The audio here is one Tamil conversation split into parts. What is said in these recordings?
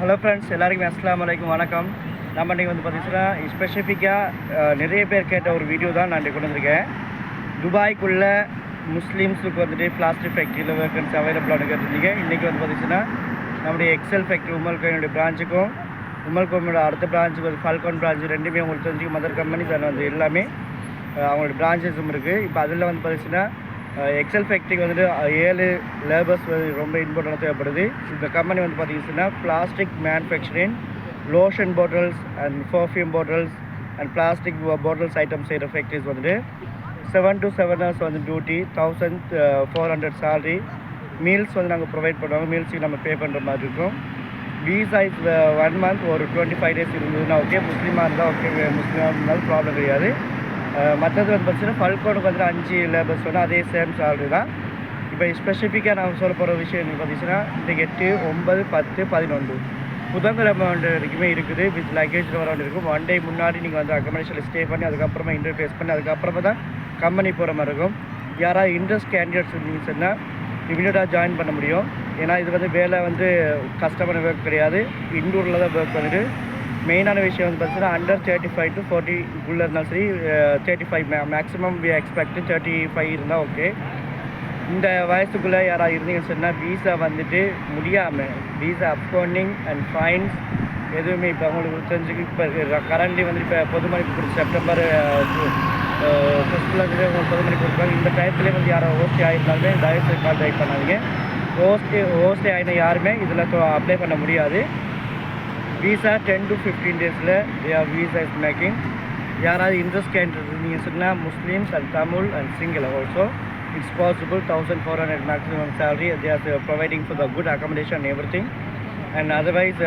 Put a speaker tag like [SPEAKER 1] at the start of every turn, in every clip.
[SPEAKER 1] ஹலோ ஃப்ரெண்ட்ஸ் எல்லாருக்குமே அஸ்லாம் வலைக்கும் வணக்கம். நம்ம இன்றைக்கி வந்து பார்த்தீங்கன்னா ஸ்பெசிஃபிக்காக நிறைய பேர் கேட்ட ஒரு வீடியோ தான் நான் இன்றைக்கி கொண்டு வந்திருக்கேன். துபாய்க்குள்ளே முஸ்லீம்ஸுக்கு வந்துட்டு பிளாஸ்டிக் ஃபேக்ட்ரியில் வேக்கன்ஸ் அவைலபிளாக கேட்டிருந்தீங்க. இன்றைக்கி வந்து பார்த்தீங்கன்னா நம்முடைய எக்ஸல் ஃபேக்ட்ரி உமல்கோயினுடைய பிரான்ச்சுக்கும் உமல்கோமியோட அடுத்த பிரான்ச்சுக்கு வந்து ஃபால்கான் பிரான்ச்சு ரெண்டுமே உங்களுக்கு தெரிஞ்சுக்க மதர் கம்பெனிஸ் அதில் வந்து எல்லாமே அவங்களோட பிரான்ச்சஸும் இருக்குது இப்போ அதில் வந்து பார்த்திங்கன்னா எக்ஸல் ஃபேக்ட்ரிக்கு வந்துட்டு ஏழு லேபர்ஸ் வந்து ரொம்ப இம்பார்ட்டண்டாக தேவைப்படுது. இந்த கம்பெனி வந்து பார்த்தீங்கன்னா plastic manufacturing lotion bottles and perfume bottles and plastic bottles item செய்கிற ஃபேக்ட்ரிஸ் வந்துட்டு செவன் டு செவன் ஹவர்ஸ் வந்து duty thousand four hundred salary meals வந்து நாங்கள் ப்ரொவைட் பண்ணுவாங்க மீல்ஸுக்கு நம்ம பே பண்ணுற மாதிரி இருக்கும். வீசா இஸ் ஒன் மந்த் ஒரு டுவெண்ட்டி ஃபைவ் டேஸ் இருந்ததுன்னா ஓகே முஸ்லீமாக இருந்தால் ஓகே முஸ்லீமாக இருந்தாலும் ப்ராப்ளம் கிடையாது. மற்றது வந்து பார்த்தீங்கன்னா ஃபல்கோனுக்கு பார்த்தீங்கன்னா அஞ்சு லேபர்ஸ் வந்து அதே சேம் சேலரி தான். இப்போ ஸ்பெசிஃபிக்காக நான் சொல்ல போகிற விஷயம் என்ன பார்த்தீங்கன்னா இந்த எட்டு ஒன்பது பத்து பதினொன்று. புதன்கிழமை வந்து வரைக்குமே இருக்குது. வித் லக்கேஜில் வர வேண்டி இருக்கும். ஒன் டே முன்னாடி நீங்கள் வந்து அக்கமடேஷனில் ஸ்டே பண்ணி அதுக்கப்புறமா இன்டர்ஃபேஸ் பண்ணி அதுக்கப்புறமா தான் கம்பெனி போகிற மாதிரி இருக்கும். யாராவது இன்ட்ரெஸ்ட் கேண்டிடேட்ஸ் இருந்தீங்கன்னு சொன்னால் இமீடியட்டாக ஜாயின் பண்ண முடியும். ஏன்னா இது வந்து வேலை வந்து கஷ்டமான ஒர்க் கிடையாது. இண்டூரில் தான் ஒர்க் வந்துட்டு மெயினான விஷயம் வந்து பார்த்தீங்கன்னா அண்டர் தேர்ட்டி ஃபைவ் டு ஃபார்ட்டிக்குள்ளே இருந்தாலும் சரி thirty five may maximum we expect thirty five இருந்தால் ஓகே இந்த வயசுக்குள்ளே யாராவது இருந்தீங்கன்னு சொன்னால் வீசா வந்துட்டு முடியாமல் வீசா அப்கோண்டிங் அண்ட் ஃபைன்ஸ் எதுவுமே இப்போ அவங்களுக்கு தெரிஞ்சுக்கு இப்போ கரண்ட்லி வந்து இப்போ பொதுமணிப்பு கொடுத்து செப்டம்பர் ஃபஸ்ட்டில் வந்து உங்களுக்கு பொதுமணிப்பு கொடுப்பாங்க இந்த டயத்துலேயே வந்து யாரோ ஓஸ்டி ஆகிருந்தாலுமே தயவுசெய்து கால் ட்ரை பண்ணாதீங்க. ஓஸ்டி ஓஸ்டி ஆகின யாருமே இதில் அப்ளை பண்ண முடியாது. வீசா டென் டு ஃபிஃப்டீன் டேஸில் வீசா இஸ் மேக்கிங் யாராவது இன்ட்ரெஸ்ட் கேன்றது நீங்கள் சொன்னால் Muslims and Tamil and single also it's possible thousand four hundred maximum salary they are providing for the good accommodation everything and otherwise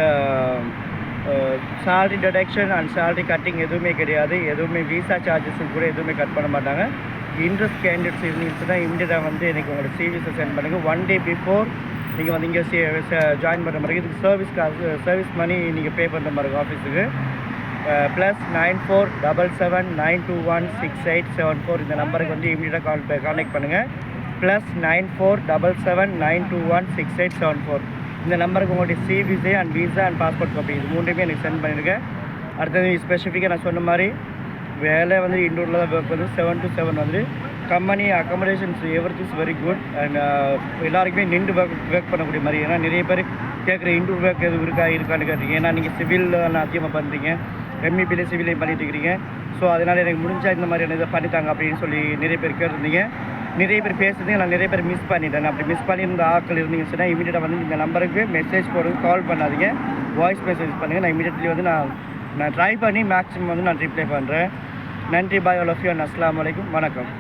[SPEAKER 1] salary deduction and salary cutting எதுவுமே கிடையாது. எதுவுமே விசா சார்ஜஸும் கூட எதுவுமே கட் பண்ண மாட்டாங்க. இன்ட்ரெஸ்ட் கேண்டிடேட்ஸ் இருந்துச்சுன்னா இமீடியட்டாக வந்து எனக்கு உங்களோட சிவிஸை சென்ட் பண்ணுங்கள் ஒன் டே பிஃபோர் நீங்கள் வந்து இங்கே ஜாயின் பண்ணுற மாதிரி இதுக்கு சர்வீஸ் காசு சர்வீஸ் மணி நீங்கள் பே பண்ணுற மாதிரி இருக்கும் ஆஃபீஸுக்கு plus nine four double seven nine two one six eight seven four இந்த நம்பருக்கு வந்து இமீடியட்டாக கால் கான்டாக்ட் பண்ணுங்கள் plus nine four double seven nine two one six eight seven four இந்த நம்பருக்கு உங்களுடைய சிவிசே and visa and passport copy இது மூணுமே எனக்கு சென்ட் பண்ணியிருக்கேன் அடுத்தது ஸ்பெசிஃபிக்காக நான் சொன்ன மாதிரி வேலை வந்து இண்டோரில் தான் ஒர்க் வந்து செவன் டு செவன் வந்து company accommodations every this very good and எல்லாருக்குமே நின்று ஒர்க் ஒர்க் பண்ணக்கூடிய மாதிரி. ஏன்னா நிறைய பேர் கேட்குற இண்டூர் ஒர்க் எதுவும் இருக்கா இருக்கான்னு கேட்டீங்க. ஏன்னா நீங்கள் சிவில் அதிகமாக பண்ணுறீங்க எம்இபிலே சிவிலையும் பண்ணிட்டு இருக்கிறீங்க. ஸோ அதனால் எனக்கு முடிஞ்சால் இந்த மாதிரியான இதை பண்ணித்தாங்க அப்படின்னு சொல்லி நிறைய பேர் கேட்டிருந்தீங்க. நிறைய பேர் பேசுறதுங்க நான் நிறைய பேர் மிஸ் பண்ணிட்டேன். அப்படி மிஸ் பண்ணியிருந்த ஆட்கள் இருந்தீங்கன்னு சொன்னால் இமீடியட்டாக வந்து இந்த நம்பருக்கு மெசேஜ் போடுங்க கால் பண்ணாதீங்க. வாய்ஸ் மெசேஜ் பண்ணுங்கள் நான் இமீடியட்லி வந்து நான் நான் ட்ரை பண்ணி மேக்ஸிமம் வந்து நான் ரிப்ளை பண்ணுறேன் நன்றி. Bye all of you and அஸ்லாம் வலைக்கும் வணக்கம்.